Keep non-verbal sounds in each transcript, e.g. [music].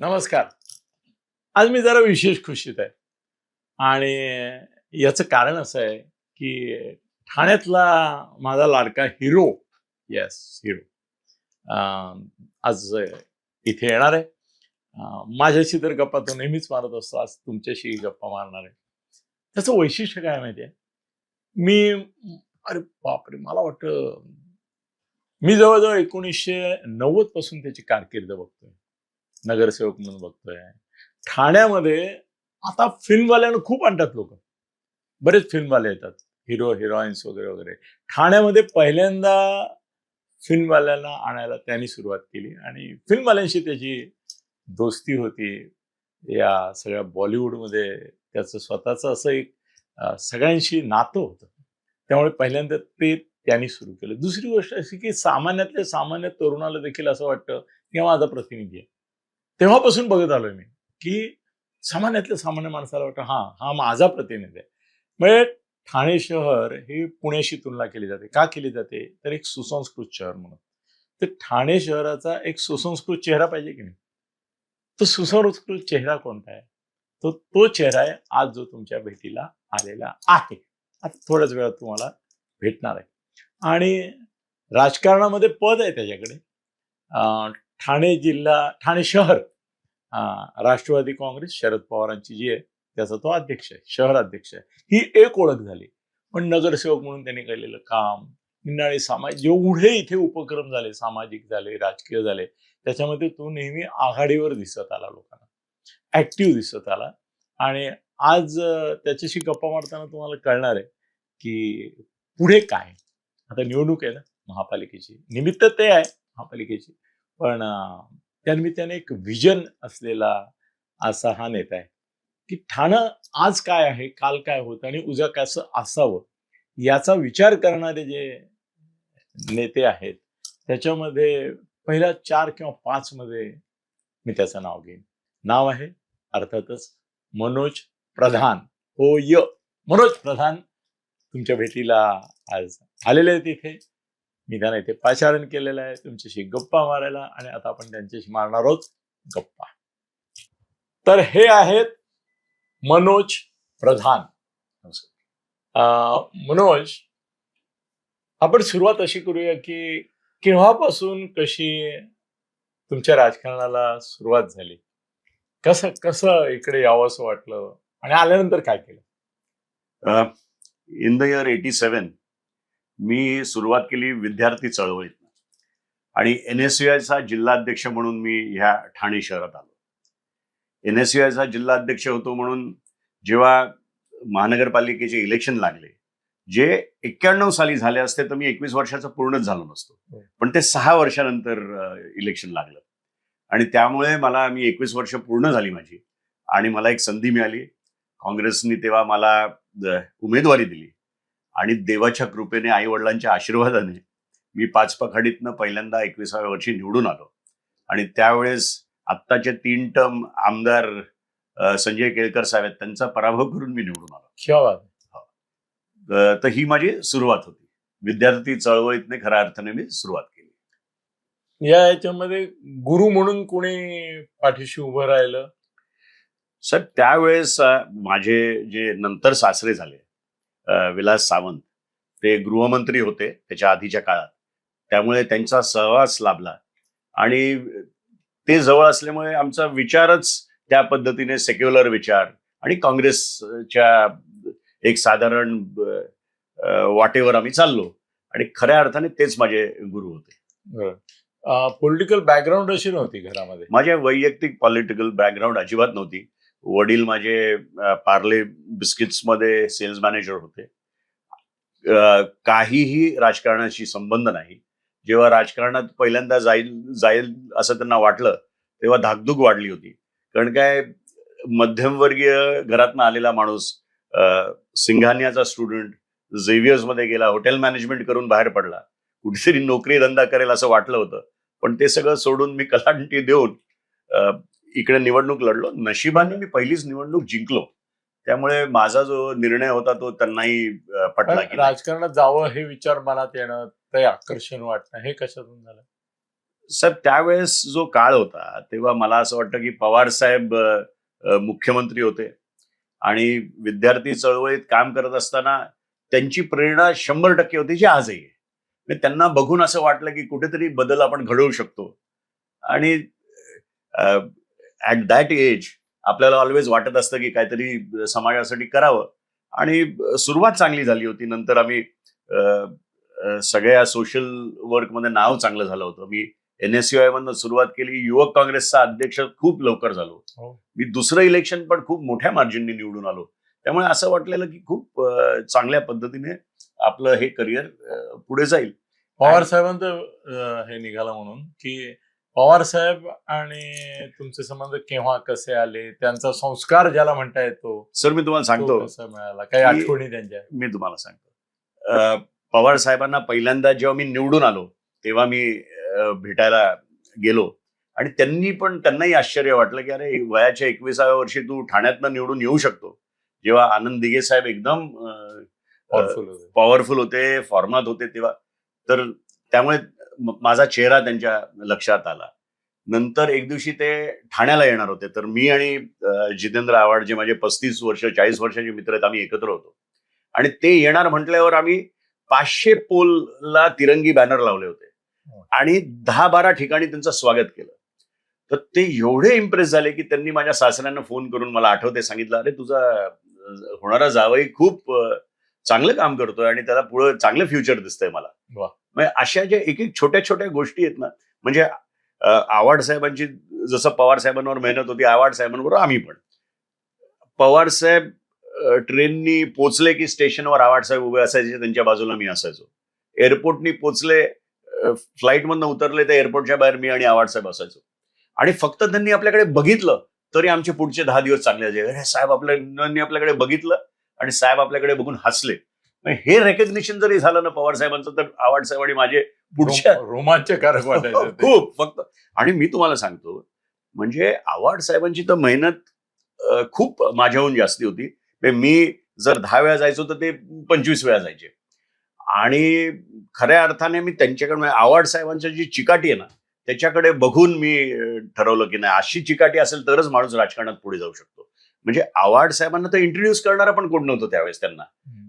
नमस्कार. आज मी जरा विशेष खुशीत आहे. आणि याचं कारण असं आहे की ठाण्यातला माझा लाडका हिरो येस हिरो. आज इथे येणार आहे. माझ्याशी तर गप्पा तो नेहमीच मारत असतो. आज तुमच्याशी गप्पा मारणार आहे. त्याचं वैशिष्ट्य काय माहिती आहे मी अरे बापरे मला वाटतं मी जवळजवळ एकोणीसशे नव्वदपासून त्याची कारकीर्द बघतोय. नगरसेवक म्हणून बघतोय. ठाण्यामध्ये आता फिल्मवाल्यांना खूप आणतात लोक. बरेच फिल्मवाले येतात. हिरो हिरोईन्स वगैरे वगैरे. ठाण्यामध्ये पहिल्यांदा फिल्मवाल्यांना आणायला त्यांनी सुरुवात केली आणि फिल्मवाल्यांशी त्याची दोस्ती होती. या सगळ्या बॉलिवूडमध्ये त्याचं स्वतःचं असं एक सगळ्यांशी नातं होतं. त्यामुळे पहिल्यांदा ते त्यांनी सुरू केलं. दुसरी गोष्ट अशी की सामान्यातल्या सामान्य तरुणाला देखील असं वाटतं की माझा प्रतिनिधी आहे. तेव्हापासून बघत आलोय मी की सामान्यातल्या सामान्य माणसाला वाटतं हा हा माझा प्रतिनिधी आहे. म्हणजे ठाणे शहर हे पुण्याशी तुलना केली जाते. का केली जाते? तर एक सुसंस्कृत शहर म्हणून. तर ठाणे शहराचा एक सुसंस्कृत चेहरा पाहिजे की नाही? तो सुसंस्कृत चेहरा कोणता आहे? तो तो चेहरा आहे आज जो तुमच्या भेटीला आलेला आहे. आता थोड्याच वेळात तुम्हाला भेटणार आहे. आणि राजकारणामध्ये पद आहे त्याच्याकडे. ठाणे जिल्हा ठाणे शहर राष्ट्रवादी काँग्रेस शरद पवारांची जी आहे त्याचा तो अध्यक्ष आहे शहर अध्यक्ष आहे. ही एक ओळख झाली. पण नगरसेवक म्हणून त्यांनी केलेलं काम निनाळे समाज जेवढे इथे उपक्रम झाले सामाजिक झाले राजकीय झाले त्याच्यामध्ये तो नेहमी आघाडीवर दिसत आला लोकांना. ऍक्टिव्ह दिसत आला. आणि आज त्याच्याशी गप्पा मारताना तुम्हाला कळणार आहे की पुढे काय? आता निवडणूक आहे ना महापालिकेची. निमित्त ते आहे महापालिकेची. पण त्यानिमित्ताने एक विजन असलेला असा हा नेता आहे. की ठाणं आज काय आहे काल काय होतं आणि उद्या कसं असावं याचा विचार करणारे जे नेते आहेत त्याच्यामध्ये पहिल्या चार किंवा पाच मध्ये मी त्याचं नाव घेईन. नाव आहे अर्थातच मनोज प्रधान. हो य. मनोज प्रधान तुमच्या भेटीला आज आलेले आहेत इथे. मी त्यांना इथे पाचारण केलेलं आहे. तुमच्याशी गप्पा मारायला आणि आता आपण त्यांच्याशी मारणार आहोत गप्पा. तर हे आहेत मनोज प्रधान. मनोज आपण सुरुवात अशी करूया की केव्हापासून कशी तुमच्या राजकारणाला सुरुवात झाली? कसं कसं इकडे यावं असं वाटलं? आणि आल्यानंतर काय केलं? In the year eighty seven मी सुरुवात केली विद्यार्थी चळवळीत. आणि एन एस चा जिल्हाध्यक्ष म्हणून मी ह्या ठाणे शहरात आलो. एन एस चा जिल्हाध्यक्ष होतो म्हणून जेव्हा महानगरपालिकेचे इलेक्शन लागले जे एक्क्याण्णव साली झाले असते तर मी एकवीस वर्षाचा पूर्णच झालो नसतो. हो. पण ते सहा वर्षानंतर इलेक्शन लागलं. आणि त्यामुळे मला मी एकवीस वर्ष पूर्ण झाली माझी. आणि मला एक संधी मिळाली. काँग्रेसनी तेव्हा मला उमेदवारी दिली. आणि देवाच्या कृपेने आई वडिलांच्या आशीर्वादाने मी पाच पखाडीतनं पहिल्यांदा एकविसाव्या वर्षी निवडून आलो. आणि त्यावेळेस आत्ताचे तीन टर्म आमदार संजय केळकर साहेब आहेत त्यांचा पराभव करून मी निवडून आलो? अ, तर ही माझी सुरुवात होती. विद्यार्थी चळवळीतने खऱ्या अर्थाने मी सुरुवात केली. या याच्यामध्ये गुरु म्हणून कोणी पाठीशी उभं राहिलं? सर त्यावेळेस माझे जे नंतर सासरे झाले विलास सावंत. ते गृहमंत्री होते त्याच्या आधीच्या काळात. त्यामुळे त्यांचा सहवास लाभला. आणि ते जवळ असल्यामुळे आमचा विचारच त्या पद्धतीने सेक्युलर विचार आणि काँग्रेसच्या एक साधारण वाटेवर आम्ही चाललो. आणि खऱ्या अर्थाने तेच माझे गुरु होते. पॉलिटिकल बॅकग्राऊंड अशी नव्हती घरामध्ये? माझ्या वैयक्तिक पॉलिटिकल बॅकग्राऊंड अजिबात नव्हती. वडील माझे पार्ले बिस्किट्समध्ये सेल्स मॅनेजर होते. काहीही राजकारणाशी संबंध नाही. जेव्हा राजकारणात पहिल्यांदा जाईल जाईल असं त्यांना वाटलं तेव्हा धाकधूक वाढली होती. कारण काय मध्यमवर्गीय घरातनं आलेला माणूस सिंघानियाचा स्टुडंट झेवियर्समध्ये गेला हॉटेल मॅनेजमेंट करून बाहेर पडला कुठेतरी नोकरी धंदा करेल असं वाटलं होतं. पण ते सगळं सोडून मी कलांटी देऊन इकडे निवडणूक लढलो. नशिबाने मी पहिलीच निवडणूक जिंकलो. त्यामुळे माझा जो निर्णय होता तो त्यांनाही पटला की. राजकारणात जावं हे विचार मनात येणं ते आकर्षण वाटणं हे कशातून झालं? साहेब त्यावेळेस जो काळ होता तेव्हा मला असं वाटतं की पवार साहेब मुख्यमंत्री होते. आणि विद्यार्थी चळवळीत काम करत असताना त्यांची प्रेरणा शंभर टक्के होती जी आजही आहे. म्हणजे त्यांना बघून असं वाटलं की कुठेतरी बदल आपण घडवू शकतो. आणि ऍट दॅट एज आपल्याला ऑलवेज वाटत असतं की काहीतरी समाजासाठी करावं. आणि सुरुवात चांगली झाली होती. नंतर आम्ही सगळ्या सोशल वर्कमध्ये नाव चांगलं झालं होतं. मी एन एस मधनं सुरुवात केली. युवक काँग्रेसचा अध्यक्ष खूप लवकर झालो. हो. मी दुसरं इलेक्शन पण खूप मोठ्या मार्जिनने निवडून आलो. त्यामुळे असं वाटलेलं की खूप चांगल्या पद्धतीने आपलं हे करिअर पुढे जाईल. पवार साहेबांचं हे निघालं म्हणून की पवार साहेब आणि तुमचे संबंध केव्हा कसे आले त्यांचा संस्कार ज्याला म्हणता येतो सर मी तुम्हाला सांगतो. कसा मिळाला? काही आठवणी त्यांच्या? मी तुम्हाला सांगतो. अ, पवार साहेबांना पहिल्यांदा जेव्हा मी निवडून आलो तेव्हा मी अ, भेटायला गेलो. आणि त्यांनी पण त्यांनाही आश्चर्य वाटलं की अरे वयाच्या एकविसाव्या वर्षी तू ठाण्यातनं निवडून येऊ शकतो. जेव्हा आनंद दिघे साहेब एकदम Powerful होते. पॉवरफुल होते फॉर्मात होते तेव्हा. तर त्यामुळे माझा चेहरा त्यांच्या लक्षात आला. नंतर एक दिवशी ते ठाण्याला येणार होते. तर मी आणि जितेंद्र आव्हाड जे माझे पस्तीस वर्ष चाळीस वर्षाचे मित्र आहेत आम्ही एकत्र होतो. आणि ते येणार म्हटल्यावर आम्ही पाचशे पोलला तिरंगी बॅनर लावले होते. आणि दहा बारा ठिकाणी त्यांचं स्वागत केलं. तर ते एवढे इम्प्रेस झाले की त्यांनी माझ्या सासऱ्यांना फोन करून मला आठवते सांगितलं अरे तुझा होणारा जावई खूप चांगलं काम करतोय आणि त्याला पुढे चांगलं फ्युचर दिसतंय मला. म्हणजे अशा ज्या एक एक छोट्या छोट्या गोष्टी आहेत ना म्हणजे आवाड आव्हाड साहेबांची जसं पवार साहेबांवर मेहनत होती आव्हाड साहेबांवर आम्ही पण. पवार साहेब ट्रेननी पोचले की स्टेशनवर आव्हाड साहेब उभे असायचे त्यांच्या बाजूला मी असायचो. एअरपोर्टनी पोचले फ्लाईटमधनं उतरले तर एअरपोर्टच्या बाहेर मी आणि आव्हाड साहेब असायचो. आणि फक्त त्यांनी आपल्याकडे बघितलं तरी आमचे पुढचे दहा दिवस चांगले जायचे. साहेब आपल्या आपल्याकडे बघितलं आणि साहेब आपल्याकडे बघून हसले. हे रेकग्निशन जरी झालं ना पवार साहेबांचं तर आव्हाड साहेब आणि माझे पुढच्या रोम- रोमांचकारक वाटायचं. [laughs] खूप फक्त. आणि मी तुम्हाला सांगतो म्हणजे आव्हाड साहेबांची तर मेहनत खूप माझ्याहून जास्ती होती. म्हणजे मी जर दहा वेळा जायचो तर ते पंचवीस वेळा जायचे. आणि खऱ्या अर्थाने मी त्यांच्याकडे म्हणजे आव्हाड साहेबांची जी चिकाटी आहे ना त्याच्याकडे बघून मी ठरवलं की नाही अशी चिकाटी असेल तरच माणूस राजकारणात पुढे जाऊ शकतो. म्हणजे आव्हाड साहेबांना तर इंट्रोड्यूस करणारा पण कोण नव्हतं त्यावेळेस त्यांना.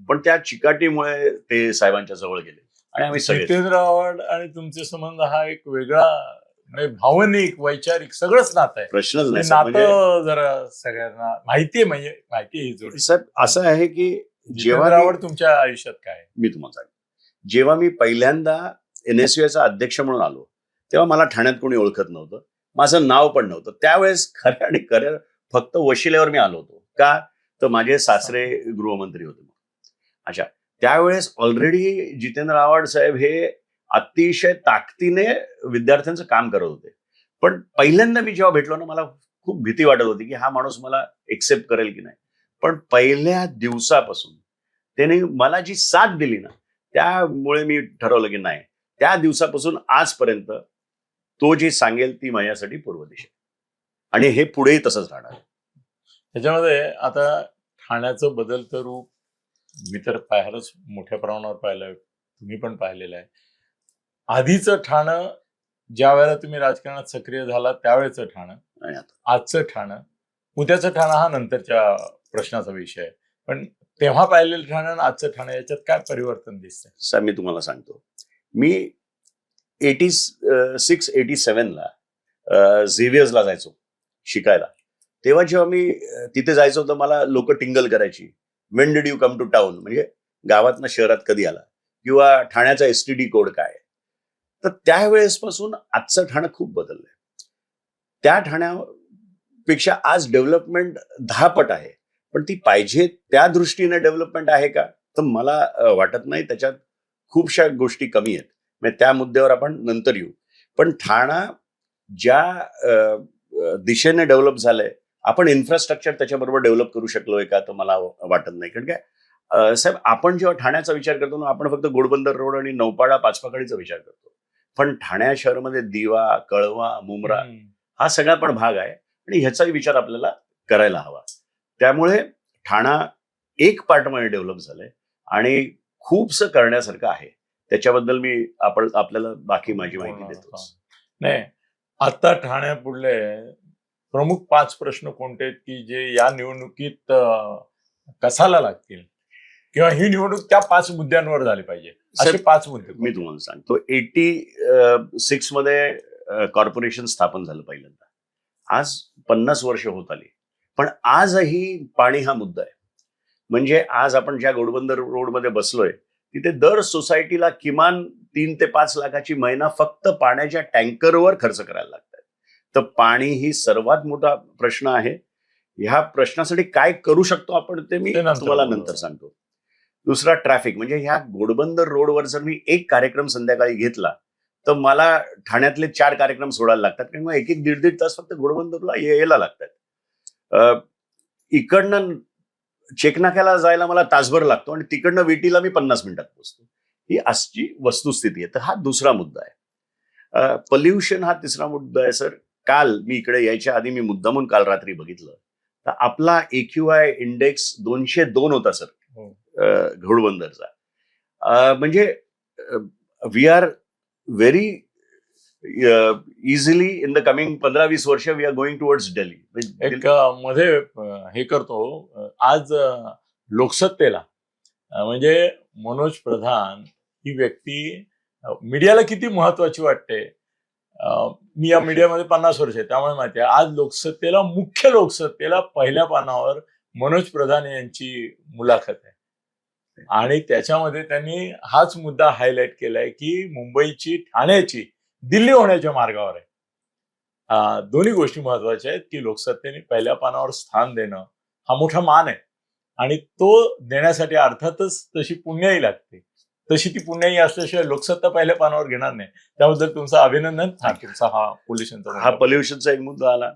पण त्या चिकाटीमुळे ते साहेबांच्या जवळ गेले. आणि आम्ही जितेंद्र आव्हाड आणि तुमचे संबंध हा एक वेगळा म्हणजे भावनिक वैचारिक सगळंच नातं आहे. प्रश्नच नाही साहेब. म्हणजे नातं जरा सगळ्यांना माहितीये म्हणजे माहिती ही साहेब असं आहे की जेव्हा मी- आव्हाड तुमच्या आयुष्यात काय? मी तुम्हाला जेव्हा मी पहिल्यांदा एन एस चा अध्यक्ष म्हणून आलो तेव्हा मला ठाण्यात कोणी ओळखत नव्हतं. माझं नाव पण नव्हतं. त्यावेळेस खऱ्या आणि खऱ्या फक्त वशिल्यावर मी आलो होतो. का? तर माझे सासरे गृहमंत्री होते. अच्छा. त्यावेळेस ऑलरेडी जितेंद्र आव्हाड साहेब हे अतिशय ताकदीने विद्यार्थ्यांचं काम करत होते. पण पहिल्यांदा मी जेव्हा भेटलो ना मला खूप भीती वाटत होती की हा माणूस मला एक्सेप्ट करेल की नाही. पण पहिल्या दिवसापासून त्याने मला जी साथ दिली ना त्यामुळे मी ठरवलं की नाही. त्या दिवसापासून आजपर्यंत तो जे सांगेल ती माझ्यासाठी पूर्व दिशा. आणि हे पुढेही तसंच राहणार. त्याच्यामध्ये आता ठाण्याचं बदलतं रूप मी तर फारच मोठ्या प्रमाणावर पाहिलंय. तुम्ही पण पाहिलेलं आहे. आधीचं ठाणं ज्या वेळेला तुम्ही राजकारणात सक्रिय झाला त्यावेळेचं ठाणं. आजचं ठाणं. उद्याचं ठाणं हा नंतरच्या प्रश्नाचा विषय आहे. पण तेव्हा पाहिलेलं ठाणं आणि आजचं ठाणं याच्यात काय परिवर्तन दिसतंय? साहेब मी तुम्हाला सांगतो. मी एटी सिक्स एटी सेव्हनला झेवियर्सला जायचो शिकायला. तेव्हा जेव्हा मी तिथे जायचो तर मला लोक टिंगल करायची. When did you come to town म्हणजे गावातनं शहरात कधी आला? किंवा ठाण्याचा एस टी डी कोड काय तर त्यावेळेसपासून आजचं ठाणं खूप बदललंय. त्या ठाण्यापेक्षा आज डेव्हलपमेंट दहा पट आहे. पण ती पाहिजे त्या दृष्टीने डेव्हलपमेंट आहे का? तर मला वाटत नाही. त्याच्यात खूपशा गोष्टी कमी आहेत. म्हणजे त्या मुद्द्यावर आपण नंतर येऊ. पण ठाणा ज्या दिशेने डेव्हलप झालंय आपण इन्फ्रास्ट्रक्चर त्याच्याबरोबर डेव्हलप करू शकलोय का तर मला वाटत नाही. कारण काय? साहेब आपण जेव्हा ठाण्याचा विचार करतो ना आपण फक्त गोडबंदर रोड आणि नौपाडा पाचपाकडीचा विचार करतो. पण ठाण्या शहरामध्ये दिवा कळवा हम्म. हा सगळा पण भाग आहे आणि ह्याचाही विचार आपल्याला करायला हवा. त्यामुळे ठाणा एक पार्टमध्ये डेव्हलप झालंय आणि खूपसं करण्यासारखं आहे. त्याच्याबद्दल मी आपण आपल्याला बाकी माझी माहिती देतो नाही आता ठाण्यापुढले प्रमुख पाच प्रश्न कोणते आहेत की जे या निवडणुकीत कसाला लागतील? किंवा ही निवडणूक त्या पाच मुद्द्यांवर झाली पाहिजे. असे पाच मुद्दे. मी तुम्हाला सांगतो. एटी सिक्समध्ये कॉर्पोरेशन स्थापन झालं पहिल्यांदा. आज पन्नास वर्ष होत आली. पण आजही पाणी हा मुद्दा आहे. म्हणजे आज आपण ज्या घोडबंदर रोडमध्ये बसलोय तिथे दर सोसायटीला किमान तीन ते पाच लाखाची महिना फक्त पाण्याच्या टँकरवर खर्च करायला लागतात तर पाणी ही सर्वात मोठा प्रश्न आहे. ह्या प्रश्नासाठी काय करू शकतो आपण ते मी तुम्हाला. नंतर सांगतो. दुसरा ट्रॅफिक म्हणजे ह्या घोडबंदर रोडवर जर मी एक कार्यक्रम संध्याकाळी घेतला तर मला ठाण्यातले चार कार्यक्रम सोडायला लागतात. कारण मग एक एक दीड दीड तास फक्त घोडबंदरला यायला लागतात. अं, इकडनं चेकनाक्याला जायला मला तासभर लागतो आणि तिकडनं विटीला मी पन्नास मिनिटात पोहोचतो. ही आजची वस्तुस्थिती आहे. तर हा दुसरा मुद्दा आहे. पॉल्युशन हा तिसरा मुद्दा आहे सर काल मी इकडे यायच्या आधी मी मुद्दामून काल रात्री बघितलं. तर आपला एक्यूआय इंडेक्स दोनशे दोन होता सर. हो. घोडबंदरचा. म्हणजे we are very easily in the coming पंधरा वीस वर्ष वी आर गोइंग टुवर्ड्स एक डेली मध्ये हे करतो. आज लोकसत्तेला म्हणजे मनोज प्रधान ही व्यक्ती मीडियाला किती महत्वाची वाटते? मी या मीडियामध्ये पन्नास वर्ष आहे त्यामुळे माहिती आहे. आज लोकसत्तेला मुख्य लोकसत्तेला पहिल्या पानावर मनोज प्रधान यांची मुलाखत आहे. आणि त्याच्यामध्ये त्यांनी हाच मुद्दा हायलाईट केलाय की मुंबईची ठाण्याची दिल्ली होण्याच्या मार्गावर आहे. दोन्ही गोष्टी महत्त्वाच्या आहेत की लोकसत्तेने पहिल्या पानावर स्थान देणं हा मोठा मान आहे. आणि तो देण्यासाठी अर्थातच तशी पुण्याही लागते. तशी ती पुण्याही असल्याशिवाय लोकसत्ता पहिल्या पानावर घेणार नाही. त्याबद्दल तुमचं अभिनंदन. हा तुमचा हा पोल्युशनचा हा पॉल्युशनचा एक मुद्दा आला.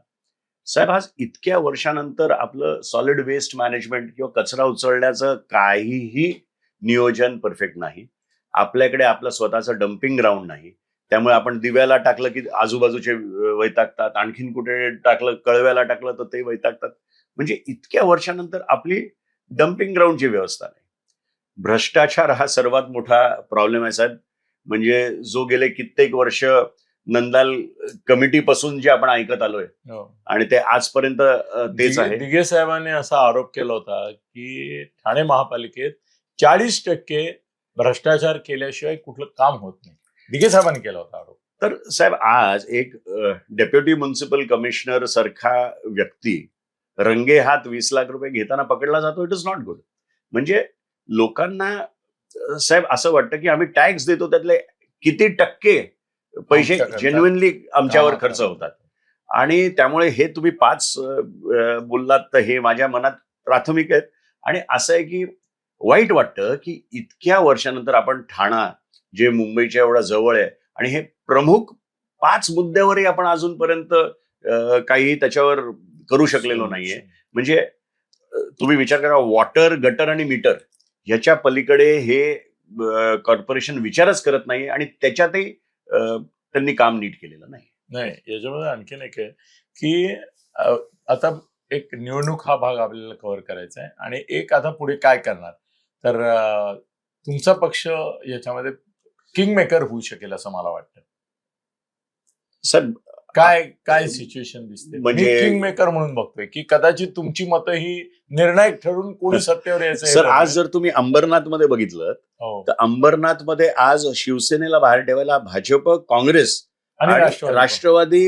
साहेब आज इतक्या वर्षानंतर आपलं सॉलिड वेस्ट मॅनेजमेंट किंवा कचरा उचलण्याचं काहीही नियोजन परफेक्ट नाही. आपल्याकडे आपलं स्वतःचं डम्पिंग ग्राउंड नाही. त्यामुळे आपण दिव्याला टाकलं की आजूबाजूचे वैतागतात. आणखीन कुठे टाकलं कळव्याला टाकलं तर ते वैतागतात. म्हणजे इतक्या वर्षानंतर आपली डम्पिंग ग्राउंडची व्यवस्था नाही. भ्रष्टाचार हा सर्वात मोठा प्रॉब्लेम आहे साहेब. म्हणजे जो गेले कित्येक वर्ष नंदाल कमिटीपासून जे आपण ऐकत आलोय. हो. आणि ते आजपर्यंत तेच आहे. दिघे साहेबांनी असा आरोप केला होता की ठाणे महापालिकेत चाळीस टक्के भ्रष्टाचार केल्याशिवाय कुठलं काम होत नाही. दिघे साहेबांनी केला होता आरोप. तर साहेब आज एक डेप्युटी म्युन्सिपल कमिशनर सारखा व्यक्ती रंगे हात वीस लाख रुपये घेताना पकडला जातो इट इज नॉट गुड म्हणजे लोकांना साहेब असं वाटतं की आम्ही टॅक्स देतो त्यातले किती टक्के पैसे. जेन्युनली आमच्यावर. खर्च होतात आणि त्यामुळे हे तुम्ही पाच बोललात तर हे माझ्या मनात प्राथमिक आहेत आणि असं आहे की वाईट वाटतं की इतक्या वर्षानंतर आपण ठाणा जे मुंबईच्या एवढा जवळ आहे आणि हे प्रमुख पाच मुद्द्यावरही आपण अजूनपर्यंत काही त्याच्यावर करू शकलेलो नाहीये म्हणजे तुम्ही विचार करा वॉटर गटर आणि मीटर ह्याच्या पलीकडे हे कॉर्पोरेशन विचारच करत नाही आणि त्याच्यातही त्यांनी काम नीट केलेलं नाही. नाही याच्यामध्ये आणखीन एक आहे की आता एक निवडणूक हा भाग आपल्याला कव्हर करायचा आहे आणि एक आता पुढे काय करणार? तर तुमचा पक्ष याच्यामध्ये किंग मेकर होऊ शकेल असं मला वाटतं. सर काय काय सिच्युएशन दिसते म्हणजे- किंग मेकर म्हणून बघतोय की कदाचित तुमची मतं ही निर्णायक ठरून कोणी [laughs] सत्तेवर यायचं सर. आज जर तुम्ही अंबरनाथमध्ये बघितलं हो. तर अंबरनाथमध्ये आज शिवसेनेला बाहेर ठेवायला भाजप काँग्रेस आणि राष्ट्रवादी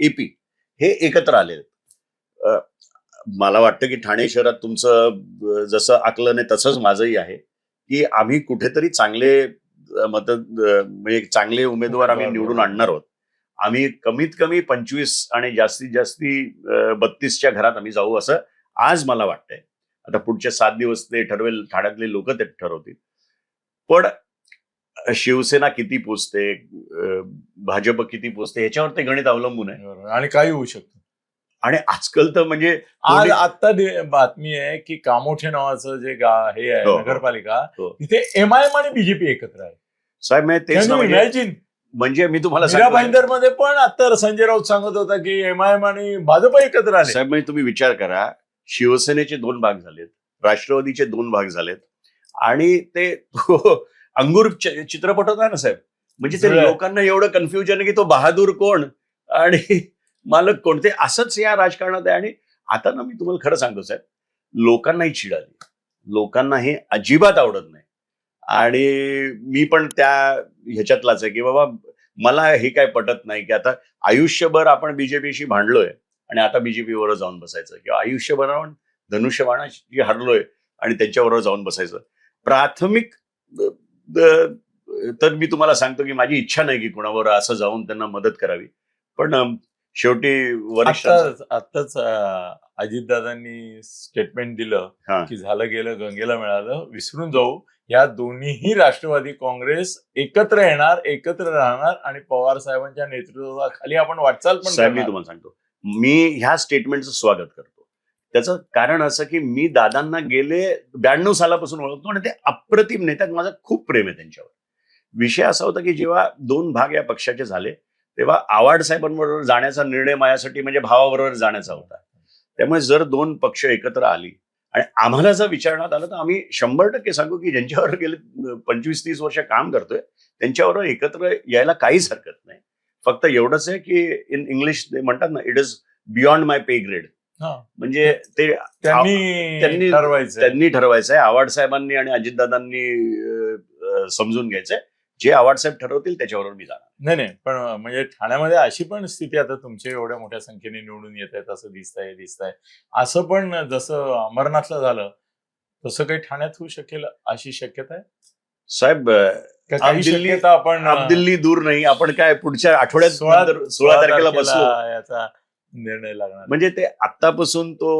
एपी हे एकत्र आले मला वाटतं की ठाणे शहरात तुमचं जसं आकलन आहे तसंच माझंही आहे की आम्ही कुठेतरी चांगले मत म्हणजे चांगले उमेदवार आम्ही निवडून. आणणार आहोत आम्ही कमीत कमी पंचवीस आणि जास्तीत जास्ती बत्तीसच्या घरात आम्ही जाऊ असं आज मला वाटतंय. आता पुढचे सात दिवस ते ठरवेल ठाण्यातले लोक ते ठरवतील. पण शिवसेना किती पोचते भाजप किती पोचते याच्यावर ते गणित अवलंबून आहे. आणि काही होऊ शकतं. आणि आजकाल तर म्हणजे आज आता बातमी आहे की कामोठे नावाचं जे गा हे आहे हो, हो. नगरपालिका हो. तिथे एमआयएम आणि बीजेपी एकत्र आहे. साहेब मी तेच इमॅजिन म्हणजे मी तुम्हाला भाईंदरमध्ये पण आता संजय राऊत सांगत होता की एमआयएम आणि भाजप एकत्र आले. साहेब म्हणजे तुम्ही विचार करा शिवसेनेचे दोन भाग झालेत राष्ट्रवादीचे दोन भाग झालेत आणि ते [laughs] अंगूर चित्रपट होता ना साहेब? म्हणजे ते. लोकांना एवढं कन्फ्युजन आहे की तो बहादूर कोण आणि [laughs] मालक कोण? ते असंच या राजकारणात आहे. आणि आता ना मी तुम्हाला खरं सांगतो साहेब लोकांनाही चिड आली. लोकांना हे अजिबात आवडत नाही. आणि मी पण त्या ह्याच्यातलाच आहे की बाबा मला हे काय पटत नाही की आता आयुष्यभर आपण बीजेपीशी भांडलोय आणि आता बीजेपीवर जाऊन बसायचं. किंवा आयुष्यभर आपण धनुष्यबाणाशी हरलोय आणि त्यांच्याबरोबर जाऊन बसायचं. प्राथमिक तर मी तुम्हाला सांगतो की माझी इच्छा नाही की कुणावर असं जाऊन त्यांना मदत करावी. पण शेवटी वरिष्ठ आताच आत्ताच अजितदादांनी स्टेटमेंट दिलं. की झालं गेलं गंगेला मिळालं विसरून जाऊ. या दोन्हीही राष्ट्रवादी काँग्रेस एकत्र येणार एकत्र राहणार आणि पवार साहेबांच्या नेतृत्वाखाली आपण वाटचाल पण साहेब मी. तुम्हाला सांगतो. मी ह्या स्टेटमेंटचं स्वागत करतो. त्याचं कारण असं की मी दादांना गेले ब्याण्णव सालापासून ओळखतो आणि ते अप्रतिम नेत्यात माझं खूप प्रेम आहे त्यांच्यावर. विषय असा होता की जेव्हा दोन भाग या पक्षाचे झाले तेव्हा आवाड साहेबांबरोबर जाण्याचा निर्णय माझ्यासाठी म्हणजे भावाबरोबर जाण्याचा होता. त्यामुळे जर दोन पक्ष एकत्र आली आणि आम्हाला जर विचारण्यात आलं तर आम्ही शंभर टक्के सांगू की ज्यांच्यावर गेले पंचवीस तीस वर्ष काम करतोय त्यांच्यावर एकत्र यायला काहीच हरकत नाही. फक्त एवढंच आहे की इन इंग्लिश ते म्हणतात ना it is beyond my pay grade. म्हणजे ते त्यांनी ठरवायचं त्यांनी ठरवायचं आहे आवाड साहेबांनी आणि अजितदादांनी समजून घ्यायचंय. जे आवाड साहेब ठरवतील त्याच्यावर मी जाणार. नाही नाही. पण म्हणजे ठाण्यामध्ये अशी पण स्थिती आता तुमचे एवढ्या मोठ्या संख्येने निवडून येत आहेत असं दिसतंय दिसतंय. असं पण जसं अमरनाथला झालं तसं काही ठाण्यात होऊ शकेल अशी शक्यता आहे? साहेब दिल्ली- शक्यता आपण दिल्ली दूर नाही. आपण काय पुढच्या आठवड्यात सोळा सोळा तारखेला बसलो. याचा निर्णय लागणार. म्हणजे ते आतापासून तो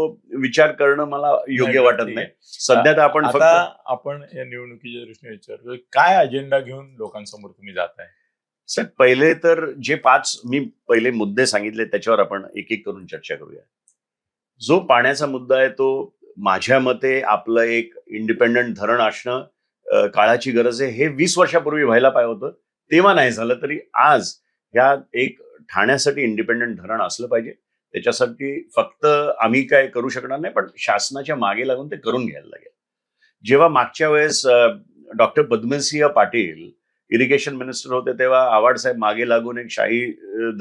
विचार करणं मला योग्य वाटत नाही. आहे. सध्या तर आपण आपण या निवडणुकीच्या दृष्टीने विचारतो काय अजेंडा घेऊन लोकांसमोर तुम्ही जाताय? सर पहिले तर जे पाच मी पहिले मुद्दे सांगितले त्याच्यावर आपण एक एक करून चर्चा करूया. जो पाण्याचा मुद्दा आहे तो माझ्या मते आपलं एक इंडिपेंडंट धरण असणं काळाची गरज आहे. हे वीस वर्षापूर्वी व्हायला पाहिजे होतं. तेव्हा नाही झालं तरी आज ह्या एक ठाण्यासाठी इंडिपेंडंट धरण असलं पाहिजे. त्याच्यासाठी फक्त आम्ही काय करू शकणार नाही पण शासनाच्या मागे लागून ते करून घ्यायला लागेल. जेव्हा मागच्या वेळेस doctor Padmasinh Patil irrigation minister होते तेव्हा आवाडसाहेब मागे लागून एक शाही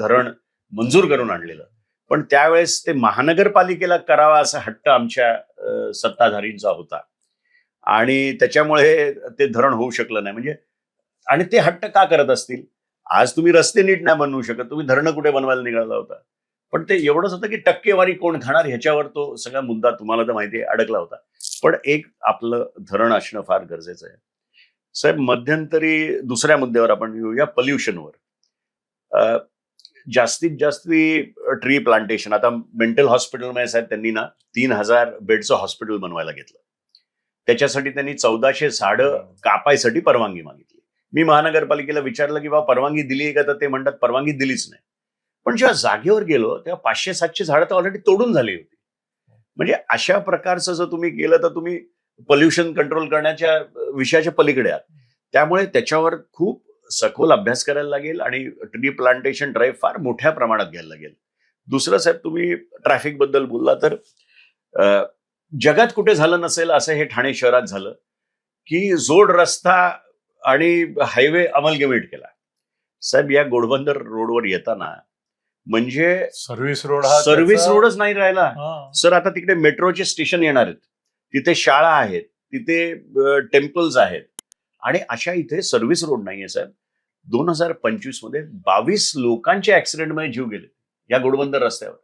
धरण मंजूर करून आणलेलं. पण त्यावेळेस ते महानगरपालिकेला करावा असा हट्ट आमच्या सत्ताधारींचा होता. आणि त्याच्यामुळे ते धरण होऊ शकलं नाही. म्हणजे आणि ते हट्ट का करत असतील? आज तुम्ही रस्ते नीट नाही बनवू शकत. तुम्ही धरणं कुठे बनवायला निघाला होता? पण ते एवढंच होतं की टक्केवारी कोण खाणार ह्याच्यावर तो सगळा मुद्दा तुम्हाला तर माहिती आहे अडकला होता. पण एक आपलं धरण असणं फार गरजेचं आहे. साहेब मध्यंतरी दुसऱ्या मुद्द्यावर आपण घेऊया पल्युशनवर जास्तीत जास्त ट्री प्लांटेशन आता मेंटल हॉस्पिटलमध्ये साहेब त्यांनी ना तीन हजार बेडचं हॉस्पिटल बनवायला घेतलं. त्याच्यासाठी त्यांनी चौदाशे झाडं कापायसाठी परवानगी मागितली. मी महानगरपालिकेला विचारलं की बा परवानगी दिली आहे का? तर ते म्हणतात परवानगी दिलीच नाही. पण जेव्हा जागेवर गेलो तेव्हा पाचशे सातशे झाडं तर ऑलरेडी तोडून झाली होती. म्हणजे अशा प्रकारचं जर तुम्ही केलं तर तुम्ही पोल्युशन कंट्रोल करण्याच्या विषयाच्या पलीकडे आहात. त्यामुळे त्याच्यावर खूप सखोल अभ्यास करायला लागेल आणि ट्री प्लांटेशन ड्राईव्ह फार मोठ्या प्रमाणात घ्यायला लागेल. दुसरं साहेब तुम्ही ट्रॅफिकबद्दल बोलला तर जगात कुठे झालं नसेल असं हे ठाणे शहरात झालं की जोड रस्ता आणि हायवे अमलगमेट केला. साहेब या गोडबंदर रोडवर येताना म्हणजे सर्व्हिस रोड हा सर्व्हिस रोडच नाही राहिला. सर आता तिकडे मेट्रोचे स्टेशन येणार आहेत. तिथे शाळा आहेत तिथे टेम्पल्स आहेत. आणि अशा इथे सर्व्हिस रोड नाहीये साहेब. दोन हजार पंचवीसमध्ये बावीस लोकांचे ऍक्सिडेंटमध्ये जीव गेले या गोडबंदर रस्त्यावर.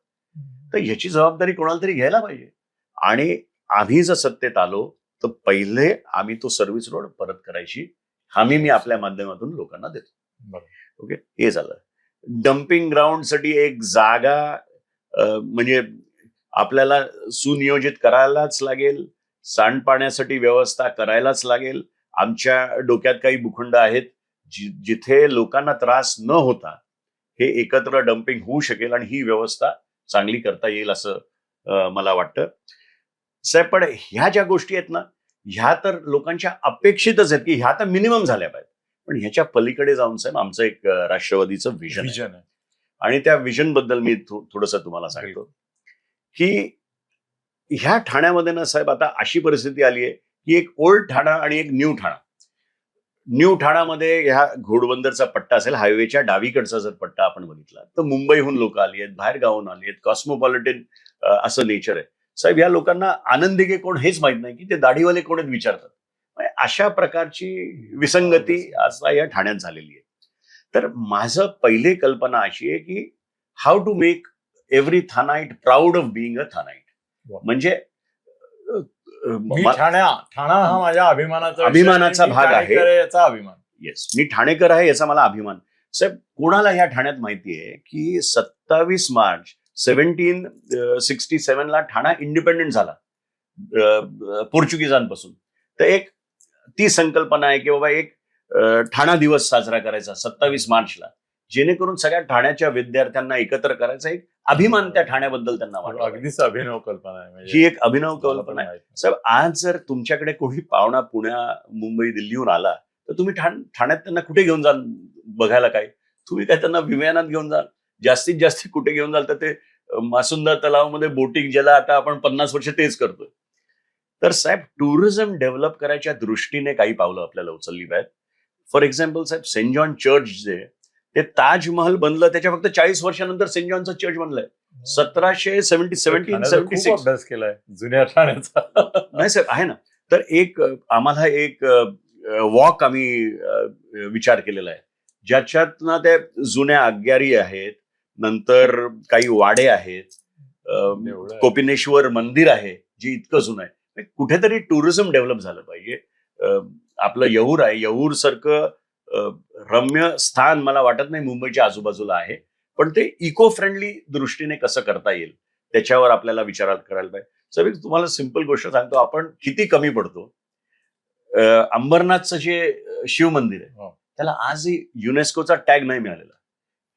तर ह्याची जबाबदारी कोणाला तरी घ्यायला पाहिजे. आणि आम्ही जर सत्तेत आलो तर पहिले आम्ही तो सर्व्हिस रोड परत करायची. हमी मी आपल्या माध्यमातून लोकांना देतो. ओके? हे झालं. डम्पिंग ग्राउंडसाठी एक जागा म्हणजे आपल्याला सुनियोजित करायलाच लागेल. सांडपाण्यासाठी व्यवस्था करायलाच लागेल. आमच्या डोक्यात काही भूखंड आहेत. जि- जिथे लोकांना त्रास न होता हे एकत्र डम्पिंग होऊ शकेल आणि ही व्यवस्था चांगली करता येईल असं मला वाटतं. साहेब पण ह्या ज्या गोष्टी आहेत ना ह्या तर लोकांच्या अपेक्षितच आहेत की ह्या तर मिनिमम झाल्या पाहिजेत. पण ह्याच्या पलीकडे जाऊन साहेब आमचं एक राष्ट्रवादीचं आहे. विजन आहे. आणि त्या विजनबद्दल मी थोडस तुम्हाला सांगतो की ह्या ठाण्यामध्ये ना साहेब आता अशी परिस्थिती आली आहे की एक ओल्ड ठाणा आणि एक न्यू ठाणा. न्यू ठाण्यामध्ये ह्या घोडबंदरचा पट्टा असेल हायवेच्या डावीकडचा जर पट्टा आपण बघितला तर मुंबईहून लोक आली आहेत बाहेर गावून आली आहेत कॉस्मोपॉलिटन असं नेचर आहे. साहेब या लोकांना आनंदिके कोण हेच माहीत नाही की ते दाढीवाले कोण आहेत विचारतात. म्हणजे अशा प्रकारची विसंगती आता या ठाण्यात झालेली आहे. तर माझं पहिले कल्पना अशी आहे की how to make every Thaneite proud of being a Thaneite म्हणजे मी ठाण्या ठाणा हा माझ्या अभिमानाचा अभिमानाचा भाग आहे. याचा अभिमान. येस मी ठाणेकर आहे याचा मला अभिमान. साहेब कोणाला ह्या ठाण्यात माहिती आहे की सत्तावीस मार्च सेव्हन्टीन सिक्स्टी सेव्हनला ठाणा इंडिपेंडेंट झाला पोर्चुगीजांपासून तर एक ती संकल्पना आहे की बाबा एक ठाणा दिवस साजरा करायचा सत्तावीस मार्चला. जेणेकरून सगळ्या ठाण्याच्या विद्यार्थ्यांना एकत्र करायचा एक अभिमान त्या ठाण्याबद्दल त्यांना वाटतो. अगदीच अभिनव कल्पना आहे म्हणजे ही एक अभिनव कल्पना आहे. साहेब आज जर तुमच्याकडे कोणी पाहुणा पुण्या मुंबई दिल्लीहून आला तर तुम्ही ठाण ठाण्यात त्यांना कुठे घेऊन जाल बघायला काय तुम्ही काय त्यांना विमानात घेऊन जाल? जास्तीत जास्त कुठे घेऊन जाल? तर ते मासुंदा तलावामध्ये बोटिंग ज्याला आता आपण पन्नास वर्ष तेच करतोय. तर साहेब टुरिझम डेव्हलप करायच्या दृष्टीने काही पावलं आपल्याला उचलली पाहिजेत. फॉर एक्झाम्पल साहेब सेंट जॉन चर्च जे ते ताजमहल बनलं त्याच्या फक्त चाळीस वर्षानंतर सेंट जॉनचं चर्च बनलंय. सतराशे सेव्हन्टी सेव्हन्टीन सेव्हन्टी सिक्स. अभ्यास केलाय जुन्या ठाण्याचा. नाही साहेब आहे ना. तर एक आम्हाला एक वॉक आम्ही विचार केलेला आहे. ज्याच्यात ना त्या जुन्या आज्ञारी आहेत नंतर काही वाडे आहेत. कोपिनेश्वर मंदिर आहे जे इतकं जुनं आहे. कुठेतरी टुरिझम डेव्हलप झालं पाहिजे. आपलं येऊर आहे येऊर सारखं रम्य स्थान मला वाटत नाही मुंबईच्या आजूबाजूला आहे. पण ते इको फ्रेंडली दृष्टीने कसं करता येईल त्याच्यावर आपल्याला विचार करायला पाहिजे. सर तुम्हाला सिंपल गोष्ट सांगतो. आपण किती कमी पडतो? अंबरनाथचं जे शिव मंदिर आहे हो. त्याला आजही युनेस्कोचा टॅग नाही मिळालेला.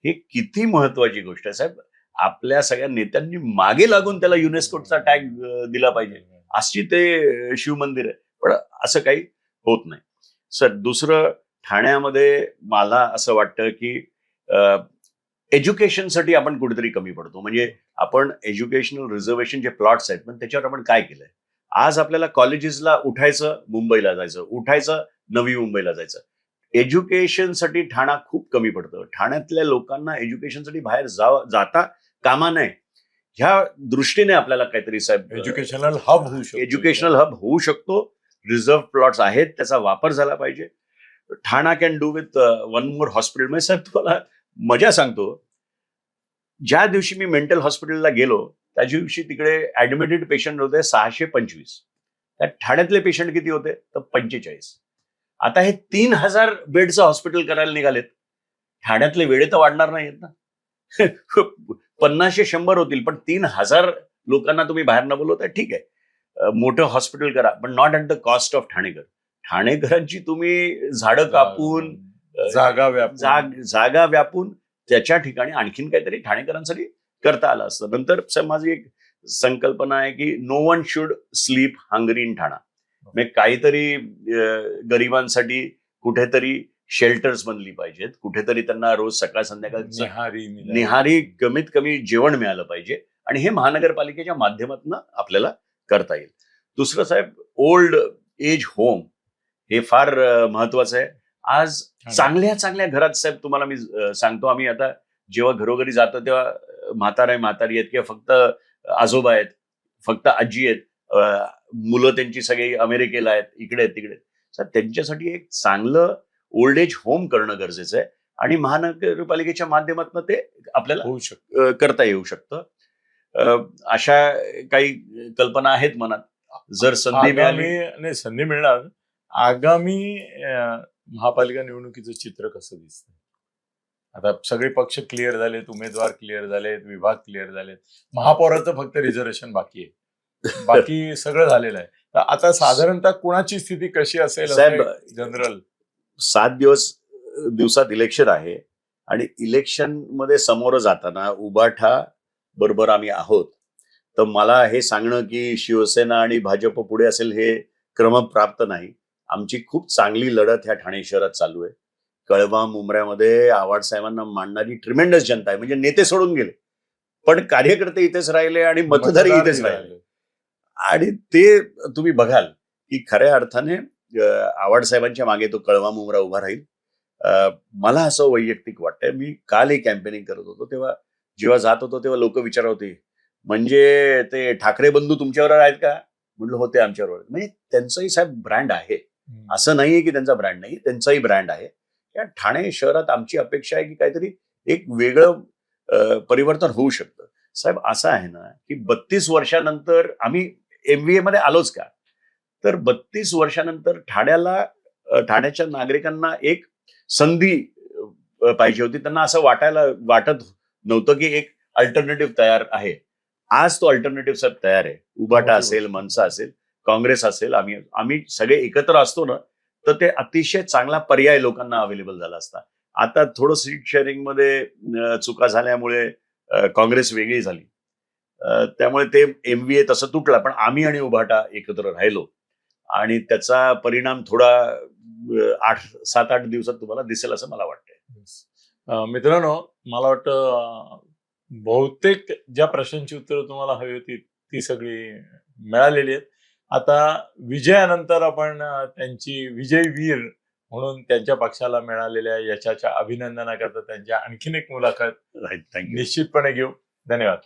हे किती महत्वाची गोष्ट आहे साहेब. आपल्या सगळ्या नेत्यांनी मागे लागून त्याला युनेस्कोचा टॅग दिला पाहिजे. अशी ते शिव मंदिर आहे. पण असं काही होत नाही. सर दुसरं ठाण्यामध्ये मला असं वाटतं की एज्युकेशनसाठी आपण कुठेतरी कमी पडतो. म्हणजे आपण एज्युकेशनल रिझर्वेशन जे प्लॉट्स आहेत पण त्याच्यावर आपण काय केलंय? आज आपल्याला कॉलेजेसला उठायचं मुंबईला जायचं. उठायचं नवी मुंबईला जायचं. एज्युकेशनसाठी ठाणा खूप कमी पडतं. ठाण्यातल्या लोकांना एज्युकेशनसाठी बाहेर जाव जाता कामा नये. ह्या दृष्टीने आपल्याला काहीतरी साहेब एज्युकेशनल हब होऊ शकतो. एज्युकेशनल हब होऊ शकतो. रिझर्व्ह प्लॉट्स आहेत त्याचा वापर झाला पाहिजे. Thana can do with one more hospital म्हणजे साहेब तुम्हाला मजा सांगतो. ज्या दिवशी मी मेंटल हॉस्पिटलला गेलो त्या दिवशी तिकडे ऍडमिटेड पेशंट होते सहाशे पंचवीस. त्या ठाण्यातले पेशंट किती होते? तर पंचेचाळीस. आता हे तीन हजार बेडचं हॉस्पिटल करायला निघालेत. ठाण्यातले वेळे तर वाढणार नाहीत ना. [laughs] पन्नासशे शंभर होतील पण तीन हजार लोकांना तुम्ही बाहेर न बोलवता ठीक आहे. मोठं हॉस्पिटल करा पण not at the cost of Thanekar. ठाणेकरांची तुम्ही झाडं कापून जागा व्याप जाग जागा व्यापून त्याच्या ठिकाणी आणखीन काहीतरी ठाणेकरांसाठी करता आलं असतं. नंतर माझी एक संकल्पना आहे की no one should sleep hungry in Thana म्हणजे काहीतरी गरिबांसाठी कुठेतरी शेल्टर्स बनली पाहिजेत. कुठेतरी त्यांना रोज सकाळ संध्याकाळ निहारी. निहारी कमीत कमी जेवण मिळालं पाहिजे. आणि हे महानगरपालिकेच्या माध्यमातून आपल्याला करता येईल. दुसरं साहेब ओल्ड एज होम हे फार महत्वाचं आहे. आज चांगल्या चांगल्या घरात साहेब तुम्हाला मी सांगतो. आम्ही आता जेव्हा घरोघरी जातो तेव्हा म्हातारा आहे म्हातारी आहेत किंवा फक्त आजोबा आहेत फक्त आजी आहेत मुलं त्यांची सगळी अमेरिकेला आहेत इकडे आहेत तिकडे. तर त्यांच्यासाठी एक चांगलं ओल्ड एज होम करणं गरजेचं आहे आणि महानगरपालिकेच्या माध्यमातून ते आपल्याला होऊ शकतो. अ, करता येऊ शकतं. अशा काही कल्पना आहेत मनात? जर संधी मिळाली नाही संधी मिळणार. आगामी महापालिका निवडणुकीचं चित्र कसं दिसतं आता सगळे पक्ष क्लिअर झालेत उमेदवार क्लिअर झालेत विभाग क्लिअर झालेत. महापौराचं फक्त रिझर्वेशन बाकी आहे. [laughs] बाकी सगळं झालेलं आहे. तर आता साधारणतः कुणाची स्थिती कशी असेल जनरल सात दिवस दिवसात इलेक्शन आहे आणि इलेक्शनमध्ये समोर जाताना उबाठा बरोबर आम्ही आहोत. तर मला हे सांगणं की शिवसेना आणि भाजप पुढे असेल हे क्रमप्राप्त नाही. आमची खूप चांगली लढत ह्या ठाणे शहरात चालू आहे. कळवा मुंबऱ्यामध्ये आव्हाड साहेबांना मांडणारी ट्रिमेंडस जनता आहे. म्हणजे नेते सोडून गेले. पण कार्यकर्ते इथेच राहिले आणि मतदारही इथेच राहिले. आणि ते तुम्ही बघाल की खऱ्या अर्थाने आव्हाड साहेबांच्या मागे तो कळवा मुमरा उभा राहील. मला असं वैयक्तिक वाटतंय मी काल एक कॅम्पेनिंग करत होतो तेव्हा जेव्हा जात होतो तेव्हा लोक विचारत होते म्हणजे ते ठाकरे बंधू तुमच्यावर आहेत का? म्हणलं होते आमच्यावर. आहेत." म्हणजे त्यांचंही साहेब ब्रँड आहे. असं नाहीये की त्यांचा ब्रँड नाही त्यांचाही ब्रँड आहे. या ठाणे शहरात आमची अपेक्षा आहे की काहीतरी एक वेगळं परिवर्तन होऊ शकतं. साहेब असं आहे ना की बत्तीस वर्षानंतर आम्ही एमव्हीए मध्ये आलोच का? तर बत्तीस वर्षानंतर ठाण्याला ठाण्याच्या नागरिकांना एक संधी पाहिजे होती. त्यांना असं वाटायला वाटत नव्हतं की एक अल्टरनेटिव्ह तयार आहे. आज तो अल्टरनेटिव्ह साहेब तयार आहे. उबाटा असेल मनसा असेल. काँग्रेस असेल आम्ही आम्ही सगळे एकत्र असतो ना तर ते अतिशय चांगला पर्याय लोकांना अवेलेबल झाला असता. आता थोडं सीट शेअरिंगमध्ये चुका झाल्यामुळे काँग्रेस वेगळी झाली. त्यामुळे ते एमव्हीए तसं तुटला पण आम्ही आणि उभाटा एकत्र राहिलो. आणि त्याचा परिणाम थोडा आठ सात आठ दिवसात तुम्हाला दिसेल असं मला वाटतंय. मित्रांनो मला वाटतं बहुतेक ज्या प्रश्नांची उत्तरं तुम्हाला हवी होती ती सगळी मिळालेली आहेत. आता विजयानंतर आपण त्यांची विजयवीर म्हणून त्यांच्या पक्षाला मिळालेल्या यशाच्या अभिनंदनाकरता त्यांच्या आणखीन एक मुलाखत निश्चितपणे घेऊ. धन्यवाद.